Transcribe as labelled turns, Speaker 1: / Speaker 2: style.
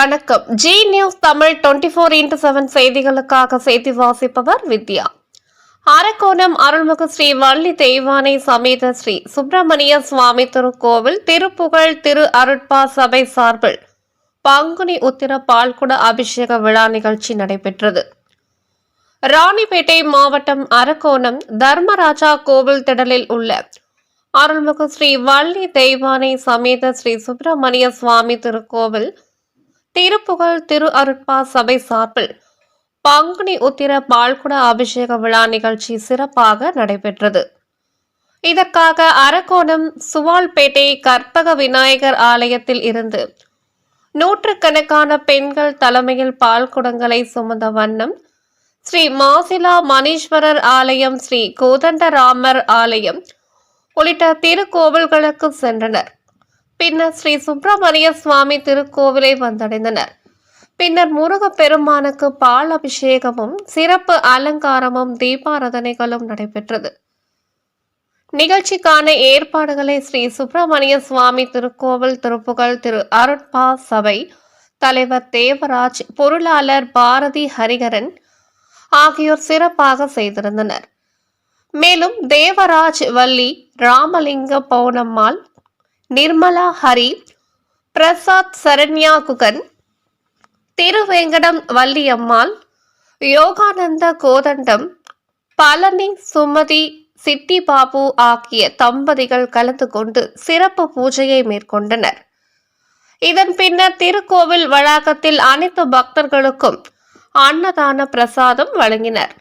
Speaker 1: வணக்கம். Zee news Tamil twenty four into seven செய்திகளுக்காக செய்தி வாசிப்பவர் வித்யா. அரக்கோணம் அருள்மிகு ஸ்ரீ வள்ளி தெய்வானை சமேத ஸ்ரீ சுப்பிரமணிய சுவாமி திருக்கோவில் திருப்புகழ் திரு அருட்பா சபை சார்பில் பங்குனி உத்திர பால்குட அபிஷேக விழா நிகழ்ச்சி நடைபெற்றது. ராணிப்பேட்டை மாவட்டம் அரக்கோணம் தர்மராஜா கோவில் திடலில் உள்ள அருள்மிகு ஸ்ரீ வள்ளி தெய்வானை சமேத ஸ்ரீ சுப்பிரமணிய சுவாமி திருக்கோவில் திருப்புகழ் திரு அருட்பா சபை சார்பில் பங்குனி உத்திர பால்குட அபிஷேக விழா நிகழ்ச்சி சிறப்பாக நடைபெற்றது. இதற்காக அரக்கோணம் சுவால்பேட்டை கற்பக விநாயகர் ஆலயத்தில் இருந்து நூற்றுக்கணக்கான பெண்கள் தலைமையில் பால் குடங்களை சுமந்த வண்ணம் ஸ்ரீ மாசிலா மணீஸ்வரர் ஆலயம் ஸ்ரீ கோதண்டராமர் ஆலயம் உள்ளிட்ட திருக்கோவில்களுக்கு சென்றனர். பின்னர் ஸ்ரீ சுப்பிரமணிய சுவாமி திருக்கோவிலை வந்தடைந்தனர். பின்னர் முருகப்பெருமானுக்கு பால் அபிஷேகமும் சிறப்பு அலங்காரமும் தீபாராதனைகளும் நடைபெற்றது. நிகழ்ச்சிக்கான ஏற்பாடுகளை ஸ்ரீ சுப்பிரமணிய சுவாமி திருக்கோவில் திருப்புகழ் திரு அருட்பா சபை தலைவர் தேவராஜ் பொருளாளர் பாரதி ஹரிகரன் ஆகியோர் சிறப்பாக செய்திருந்தனர். மேலும் தேவராஜ் வள்ளி ராமலிங்க பௌனம்மாள் நிர்மலா ஹரி பிரசாத் சரண்யா குகன் திருவேங்கடம் வள்ளியம்மாள் யோகானந்த கோதண்டம் பழனி சுமதி சிட்டி பாபு ஆகிய தம்பதிகள் கலந்து கொண்டு சிறப்பு பூஜையை மேற்கொண்டனர். இதன் பின்னர் திருக்கோவில் வளாகத்தில் அனைத்து பக்தர்களுக்கும் அன்னதான பிரசாதம் வழங்கினர்.